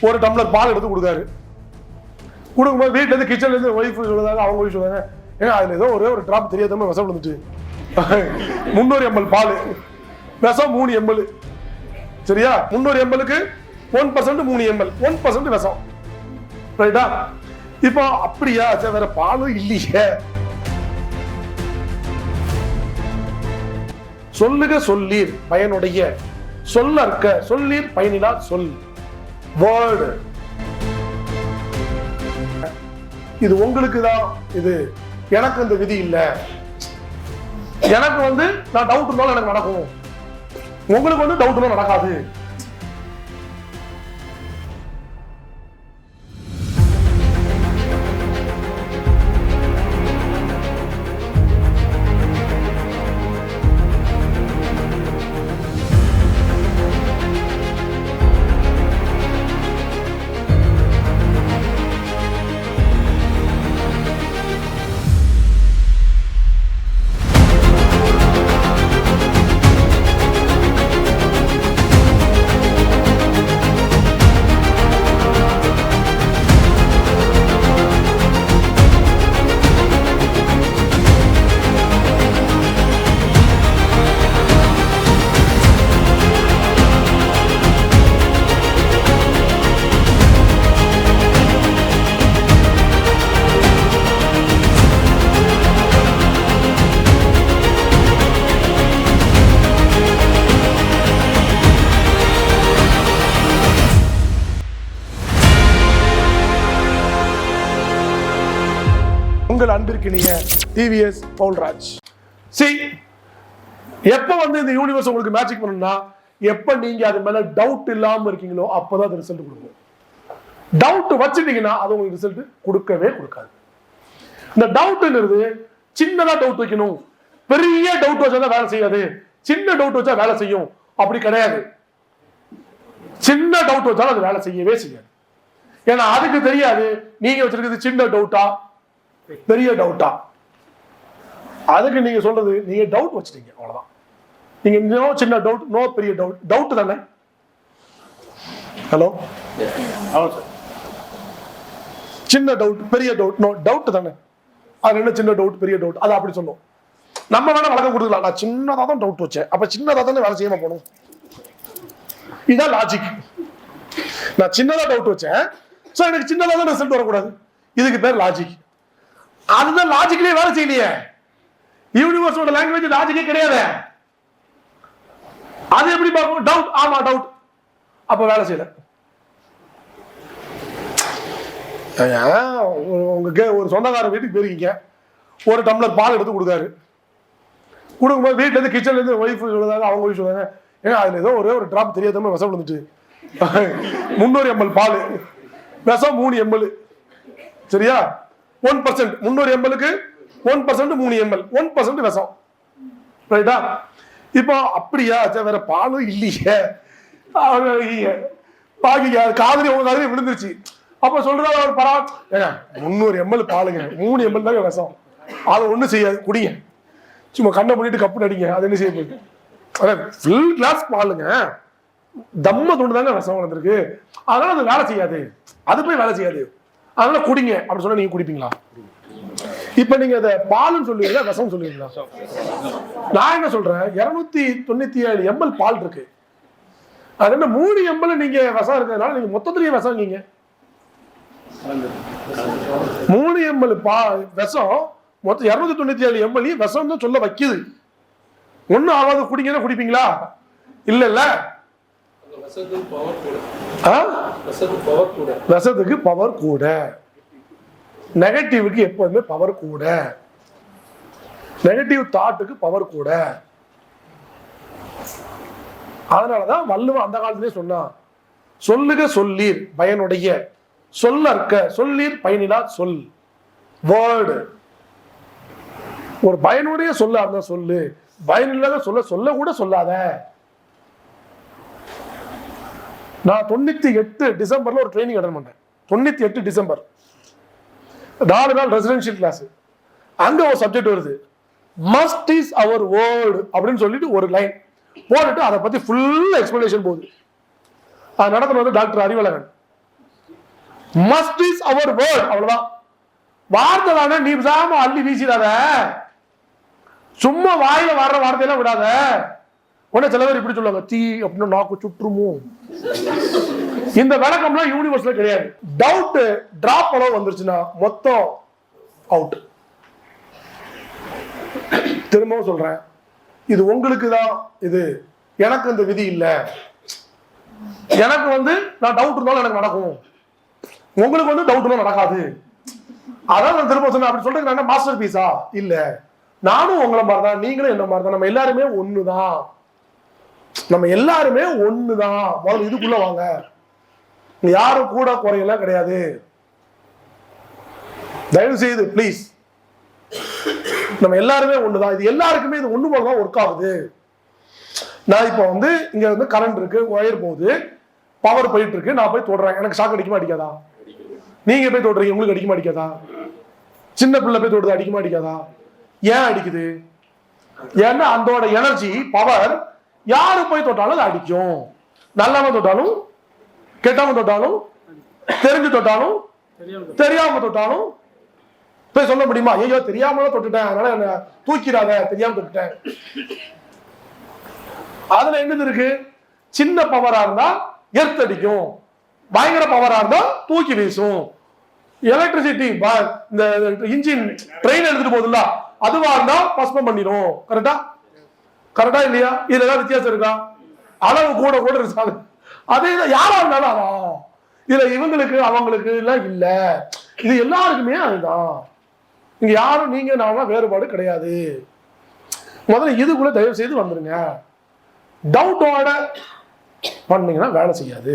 ஒரு டம்ளர் பால் எடுத்து கொடுக்காரு. கொடுக்கும்போது வீட்டுல இருந்து கிச்சன்ல இருந்து ஒய்ஃப் சொல்லுறாங்க அவங்க ஒய்ஃப் சொல்லுவாங்க ஏன்னா அதுல ஏதோ ஒரே ஒரு டிராப் மாதிரி விஷம் வந்துட்டு. முந்நூறு எம்எல் பால். விஷம் மூணு எம்எல் சரியா? முந்நூறு எம்எலுக்கு ஒன் பர்சன்ட் மூணு எம்எல் ஒன் பர்சன்ட் விஷம். ரைட்டா இப்போ அப்படியா? சரி வேற பாலும் இல்லையே. சொல்லுக சொல்லீர் பயனுடைய சொல்லற்க சொல்லீர் பயனிலா சொல். வேர்டு இது உங்களுக்கு தான். இது எனக்கு இந்த விதி இல்ல. எனக்கு வந்து நான் டவுட் இருந்தாலும் எனக்கு நடக்கும். உங்களுக்கு வந்து டவுட் இருந்தாலும் நடக்காது. அன்பிற்கினிய டிவிஎஸ் பவுல்ராஜ். சி எப்ப வந்து இந்த யூனிவர்ஸ் உங்களுக்கு மேஜிக் பண்ணணும்னா எப்ப நீங்க அது மேல டவுட் இல்லாம இருக்கீங்களோ அப்பதான் அது ரிசல்ட் கொடுக்கும். டவுட் வச்சுட்டீங்கன்னா அது உங்களுக்கு ரிசல்ட் கொடுக்கவே கொடுக்காது. இந்த டவுட்ங்கிறது சின்னதா டவுட் வைக்கணும். பெரிய டவுட் வச்சா தான் வேலை செய்யாது. சின்ன டவுட் வச்சா வேலை செய்யும். அப்படி கிடையாது. சின்ன டவுட் வச்சாலும் அது வேலை செய்யவே செய்யாது. ஏன்னா அதுக்கு தெரியாது நீங்க வச்சிருக்கிறது சின்ன டவுட்டா பெரிய டவுட்டா அதுக்கு நீங்க சொல்றது நீங்க டவுட் வச்சிட்டீங்க அவ்வளவுதான். நீங்க நோ சின்ன டவுட் நோ பெரிய டவுட் டவுட் தானே? ஹலோ ஆமாம் சார் சின்ன டவுட் பெரிய டவுட் நோ டவுட் தானே? அது என்ன சின்ன டவுட் பெரிய டவுட் அது அப்படி சொல்லும் நம்ம வேணா வழக்கம் கொடுக்கலாம் நான் சின்னதா தான் டவுட் வச்சேன். அப்ப சின்னதா தானே வேலை செய்யாம போகணும்? இதான் லாஜிக் நான் சின்னதா டவுட் வச்சேன். சோ எனக்கு சின்னதா தான் ரிசல்ட் வரக்கூடாது. இதுக்கு பேர் லாஜிக் அதுதான் லாஜிக்லயே வேலை செய்யலையே. யூனிவர்ஸோட லாங்குவேஜ் லாஜிக்கே கிடையாது. அது எப்படி பார்க்கணும்? டவுட் ஆமா டவுட் அப்ப வேலை செய்யல. உங்க கே- ஒரு சொந்தக்கார வீட்டுக்கு போயிருக்கீங்க. ஒரு டம்ளர் பால் எடுத்து கொடுக்காரு கொடுக்கும்போது வீட்டுல இருந்து ஒய்ஃப் சொல்லுறாங்க அவங்க ஒய்ஃப் சொல்லுவாங்க ஏன்னா அதில் ஏதோ ஒரே ஒரு ட்ராப் தெரியாதம விஷம் விழுந்துட்டு. முந்நூறு எம்எல் பால். விஷம் மூணு எம்எல் சரியா? ஒன் பர்சன்ட் முந்நூறு எம்எல்லுக்கு ஒன் பர்சன்ட் மூணு எம்எல் ஒன் பர்சன்ட் விஷம் ரைட்டா இப்போ அப்படியா? வேற பாலும் இல்லையே. பாக்கி பாக்கிங்க காதலி உங்க காதலி விழுந்துருச்சு. அப்ப சொல்றாரு ஒரு பரா ஏங்க முந்நூறு எம்எல் பாலுங்க. மூணு எம்எல் தாங்க விஷம் அதை ஒண்ணும் செய்யாது. குடிங்க. சும்மா கண்ணை பண்ணிட்டு கப்பு நடிங்க. அது என்ன செய்ய போகுது? அதான் ஃபுல் கிளாஸ் பாலுங்க. தம்ம தொண்டு தாங்க விஷம் வளர்ந்துருக்கு. அதனால அது வேலை செய்யாது. அது போய் வேலை செய்யாது. அதனால குடிங்க. அப்படி சொன்னா நீங்க குடிப்பீங்களா? இப்ப நீங்க அதை பாலுன்னு சொல்லுவீங்களா? ரசம் சொல்லுவீங்களா? நான் என்ன சொல்றேன்? இருநூத்தி தொண்ணூத்தி ஏழு எம்எல் பால் இருக்கு. அது என்ன மூணு எம்எல் நீங்க விஷம் இருக்கிறதுனால நீங்க மொத்தத்திலேயே விஷம் நீங்க மூணு எம்எல் பா விஷம் மொத்தம் இருநூத்தி தொண்ணூத்தி ஏழு எம்எல்ஏ விஷம் தான் சொல்ல வைக்குது. ஒன்னும் ஆகாது குடிங்கன்னா குடிப்பீங்களா? இல்ல இல்ல. வசதி பவர் கூட. நெகட்டிவ்க்கு எப்போதுமே பவர் கூட. நெகட்டிவ் தாட்டுக்கு பவர் கூட. அதனாலதான் வள்ளுவன் அந்த காலத்திலே சொன்னான் சொல்லுக சொல்லீர் பயனுடைய சொல்லற்க சொல்லீர் பயனிலா சொல். வேர்டு ஒரு பயனுடைய சொல்ல இருந்தா சொல்லு பயனில்லாத சொல்ல சொல்ல கூட சொல்லாத. நான் தொண்ணூத்தி எட்டு டிசம்பர்ல ஒரு ட்ரைனிங் அட்டன் பண்ணேன் தொண்ணூத்தி எட்டு டிசம்பர். நாலு நாள் ரெசிடென்ஷியல் கிளாஸ் அங்க ஒரு சப்ஜெக்ட் வருது. மஸ்ட் இஸ் அவர் வேர்டு அப்படின்னு சொல்லிட்டு ஒரு லைன் போட்டுட்டு அதை பத்தி ஃபுல் எக்ஸ்பிளனேஷன் போகுது. அது நடத்துறது வந்து டாக்டர் அறிவழகன் மஸ்ட் இஸ் அவர் வேர்ட் அவ்வளவுதான். வார்த்தை தானே நீ விசாம அள்ளி வீசிடாத. சும்மா வாயில வர்ற வார்த்தையெல்லாம் விடாத. உடனே சில பேர் இப்படி சொல்லுவாங்க தீ அப்படின்னு நாக்கு சுற்றுமோ? இந்த விளக்கம்லாம் யூனிவர்ஸ்ல கிடையாது. டவுட் டிராப் அளவு வந்துருச்சுன்னா மொத்தம் அவுட் திரும்பவும் சொல்றேன். இது உங்களுக்கு தான் இது எனக்கு இந்த விதி இல்லை. எனக்கு வந்து நான் டவுட் இருந்தாலும் எனக்கு நடக்கும். உங்களுக்கு வந்து டவுட் இருந்தாலும் நடக்காது. அதான் நான் திரும்ப சொன்னேன். அப்படி சொல்றது மாஸ்டர் பீஸா இல்ல. நானும் உங்களை மாதிரி தான் நீங்களும் என்ன மாதிரி தான் நம்ம எல்லாருமே ஒண்ணுதான். நம்ம எல்லாருமே ஒண்ணுதான். முதல்ல இதுக்குள்ள வாங்க. யாரும் கூட குறையெல்லாம் கிடையாது. தயவு செய்து ப்ளீஸ் நம்ம எல்லாருமே ஒண்ணுதான். இது எல்லாருக்குமே இது ஒண்ணு போலதான் ஒர்க் ஆகுது. நான் இப்போ வந்து இங்க வந்து கரண்ட் இருக்கு ஒயர் போகுது. பவர் போயிட்டு இருக்கு. நான் போய் தொடுறேன். எனக்கு ஷாக் அடிக்குமா அடிக்காதா நீங்க போய் தொடுறீங்க உங்களுக்கு அடிக்குமா அடிக்காதா சின்ன பிள்ளை போய் தொடுறது அடிக்குமா அடிக்காதா ஏன் அடிக்குது? ஏன்னா அதோட எனர்ஜி பவர் யாரு போய் தொட்டாலும் அது அடிக்கும். நல்லவன் தொட்டாலும் கெட்டவன் தொட்டாலும் தெரிஞ்சு தொட்டாலும் தெரியாம தொட்டாலும். போய் சொல்ல முடியுமா? ஐயோ தெரியாமல தொட்டுட்டேன். அதனால என்ன தூக்கிடாத தெரியாம தொட்டுட்டேன். அதுல என்னது இருக்கு? சின்ன பவரா இருந்தா எர்த் அடிக்கும். பயங்கர பவரா இருந்தா தூக்கி வீசும். எலக்ட்ரிசிட்டி இந்த இன்ஜின் ட்ரெயின் எடுத்துட்டு போகுதுல்ல அதுவா இருந்தா பஸ்பம் பண்ணிடும் கரெக்டா கரெக்டா இல்லையா? இதுல ஏதாவது வித்தியாசம் இருக்கா? அளவு கூட கூட இருக்காது. அதே தான் யாரா இருந்தாலும் அதான் இதுல இவங்களுக்கு அவங்களுக்கு எல்லாம் இல்ல. இது எல்லாருக்குமே அதுதான். இங்க யாரும் நீங்க நாம வேறுபாடு கிடையாது. முதல்ல இதுக்குள்ள தயவு செய்து வந்துருங்க டவுட்டோட பண்ணீங்கன்னா வேலை செய்யாது.